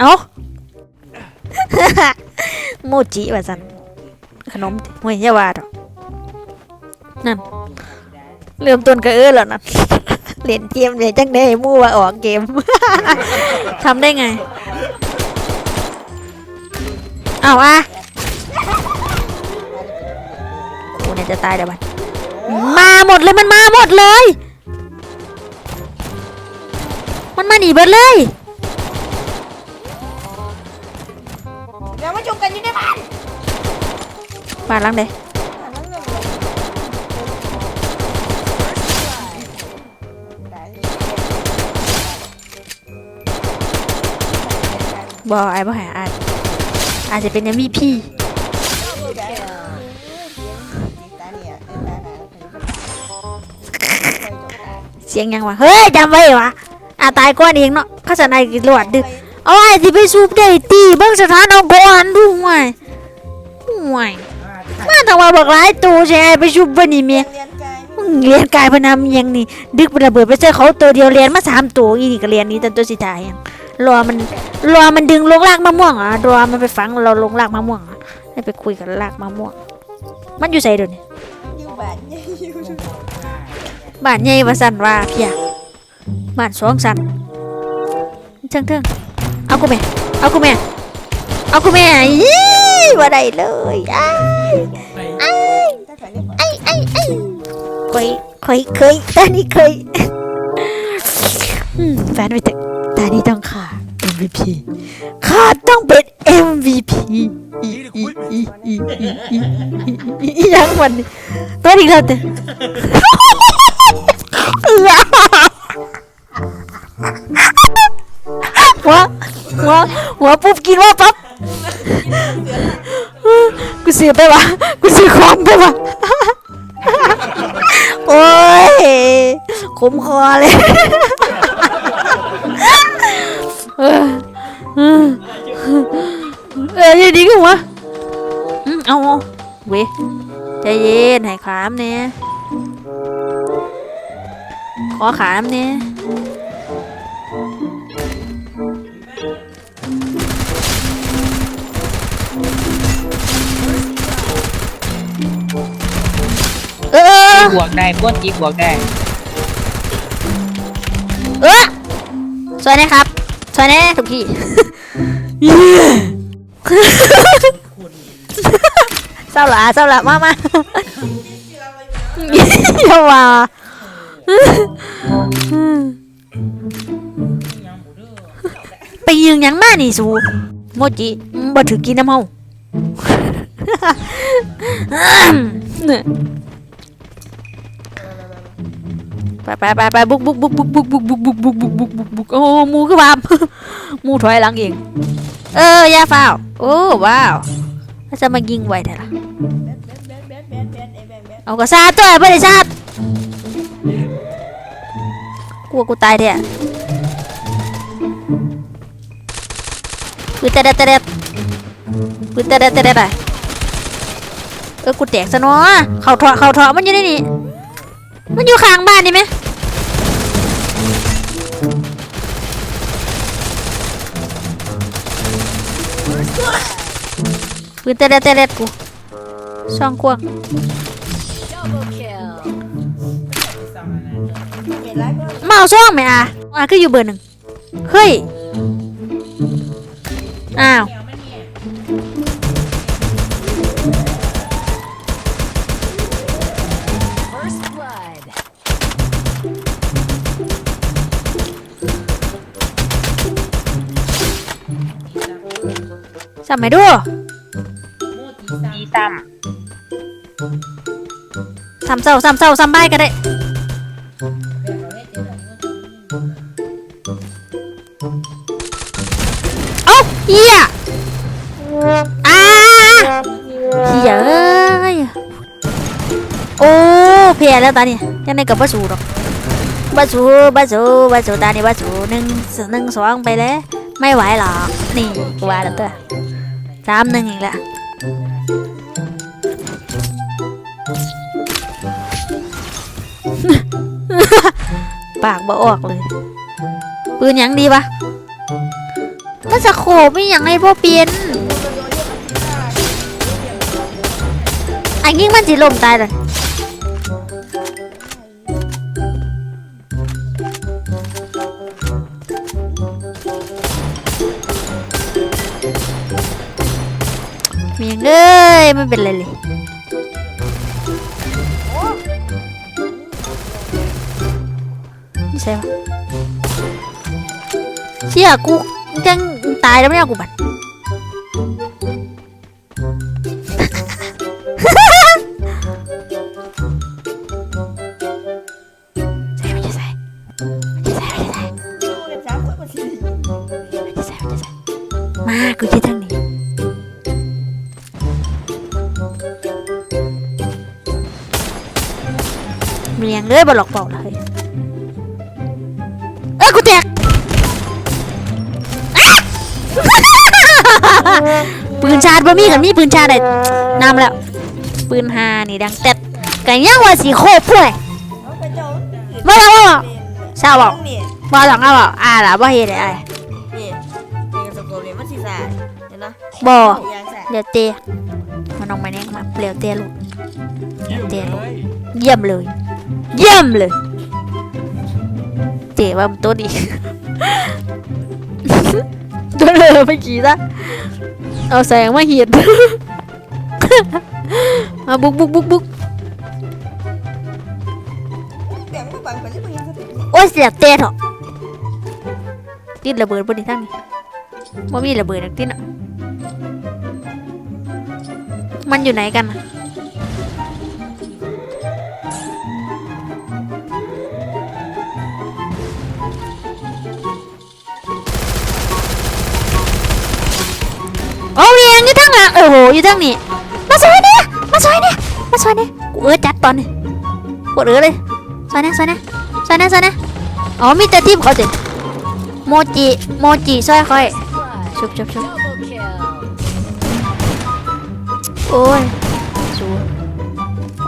เอาโมจิว่าสันขนมเฮ้ยยาวาดอกนั่น เริ่มต้นก็เออแล้วนั่นเล่นเกมเลยจังได้มู่ว่าออกเกม ทำได้ไงเอาอะกูเนี่ยจะตายเดี๋ยวมันมาหมดเลยมันมาหมดเลย มันมาหนีเบิดเลย เดี๋ยวมาจุกกันอยู่ในบ้านบ้านหลังเด้บอไอ้บ่หาอาจอาจจะเป็นยังมีพี่เสียงยังวะเฮ้ยจำไว้วะอาตายก่อนเองเนาะข้าสนายกิรวดดึก เอาไอ้ที่ไปสูบได้ตีเบิ่งสถานเอาก่อนดูห่วยห่วยมาต้องมาบอกหลายตัวใช่ไอ้ไปสูบบ่นี่เมียเรียนกลมึงเรียนกายพนามยังนี่ ดึกไประเบิดไปเจอเขาตัวเดียวเรียนมาสามตัวอีนี่ก็เรียนนี้แต่ตัวสิตายยังรอมันรอมันดึงลงรากมะม่วงอะรอมันไปฝังเราลงรากมะม่วงอะให้ไปคุยกับรากมะม่วง มันอยู่ใส่เดี๋ยวนี้บ้านยู่บ้านใหญ่ว่าสั่นว่าเพียบ้านสองสั่นเทิงเทิง เอากูแม่เอากูแม่เอากูแม่ยี่ว่าได้เลยไอ้ไอ้ไอ้ไอ้ไอ้เคยเคยเคยตานี่เคยแฟนไปเถอะตานี่ต้องขาะ MVP ข้าต้องเป็น MVP ยังวันนี้ตัวนี้เราเถอะ หัวหัวปุ๊บกินว่าปั๊บกูเสียไปวะกูเสียของไปวะโอ้ยขมคอเลยเออเออยังดีกันวะอืมเอาเอาเว้ยใจเย็นให้ขามเนี่ยขอขามเนี่ย บวกได้พวกจีบวกได้เออสวยนะครับสวยแน่ทุกที่ เศร้าละเศร้าละมามาอย่าว่าไปยิงยังมานี่สูโมจิบ่ถือกินน้ำเฮา ไปไปไปไปบุกบุกบุกบุกบุกบุกบุกบุกบุกบุกบุกบุกบุกโอ้หมูคือบามหมูถอยหลังเอง เออยาฟ้าวโอ้ว้าวจะมายิงไว้ได้ล่ะเอาก็ซาตัวไม่ได้ซาดกลัวกูตายเถอะปืนเตะเด็ดเตะเด็ดปืนเตะเด็ดเตะเด็ดอะเออกูแตกซะเนาะเข่าเถาะเข่าเถาะมันอยู่ในนี่ มันอยู่ข้างบ้านนี่ไหมปืนเตะเด็ดเตะเด็ดกูช่องกว้างเมาเอาช่องไหมอะอะคืออยู่เบอร์หนึ่งเฮ้ย อ้าว สัมไหมดูจีซ้สัมเศร้าสัมเศร้าสัมใบายก็ได้เอ้าเฮียอ้าเฮียเอ้ยโอ้เพียแล้วตานี่ยังไงกับบัสูดอกบัสูบัสูบัสูตานี่บัสูหนึ่งหนึ่งสองไปแล้วไม่ไหวหรอกนี่ กูว่าแล้วตัวสามหนึ่งอีกแล้วปากบ่ออกเลย ปืนยังดีปะมันสโคบไม่อย่างไรบ่เปลี่ยนอันยิงมันสิลมตายเลย มียงเอ้ยไม่เป็นไรเลยไม่ใช่ปะเชี่ยกูยังตายแล้วไม่เอากูบัตรใส่ไม่ใช่ใส่ไม่ใช่ใส่ไม่ใช่ใส่ดูกันจ้าคนมาสิไม่ใช่ใส่ไม่ใช่ใส่มากูคิดทางนี้ งเลยบอลหลอกเปล่าเลยเอ้ยกูแตกปืนชาร์จบ่มีกันมีปืนชาร์จได้นำแล้ว ปืนฮานี่ดังเต็ดกันยังว่าสีโคบป่วยเอาไปเจ้ามาแล้วมาแล้วชาวบอกนี่มาหลังเอาบอกอ่าล่ะบ่เฮ็ดได้อ้ายนี่นี่กับสกูนี่มันสีสายเห็นนะบ่ยางสายเดี๋ยวเตะมันน้องมาแน่มาเปลี่ยวเตะลูกเยี่ยมเดี๋ยวเลยเยี่ยมเลย เยี่ยมเลยเตะว่ามันตัวดีตัวเลยไม่กี่ซะเอาแสงมาเหียดมาบุกบุกบุกบุกโอ้ยเสียเตะเถอะติดระเบิดบนนี้ทั้งนี้ว่ามีระเบิดติดอะมันอยู่ไหนกันอะ อะโอ้โหอยู่ทั้งนี้มาซอยเนี่ยมาซอยเนี่ยมาซอยเนี่ยกูเออจัดตอนนี้กดเออเลยซอยนี่ยซอยนี่ยซอยนี่ยซอยนี่ยอ๋อมีแต่ทีมเขาเต็มโมจิโมจิซอยคอยชุบชุบชุบโอ้ยสู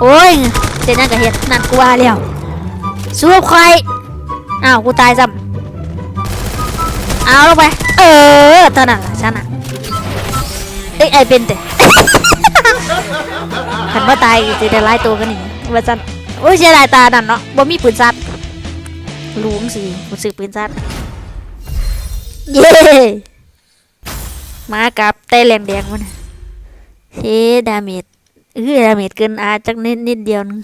โอ้ยเดี๋ยวนั่นก็เห็ดนั่นกูว่าแล้วสู้กับใครอ้าวกูตายซ้ำเอาลงไป เออเท่านั้นละฉันะ อ้ยไอเป็นแต่ขันว่าตายจะได้ไล่ตัวกันนี่ว่าจันโอ้ยเสียดายตานั่นเนาะบ่มีปืนซัดลุงสิกูซื้อปืนซัดเย้มากับไต้แรงแดงมันเฮ้ดาเมจเออดาเมจเกินอาจักนิดนิดเดียวนึง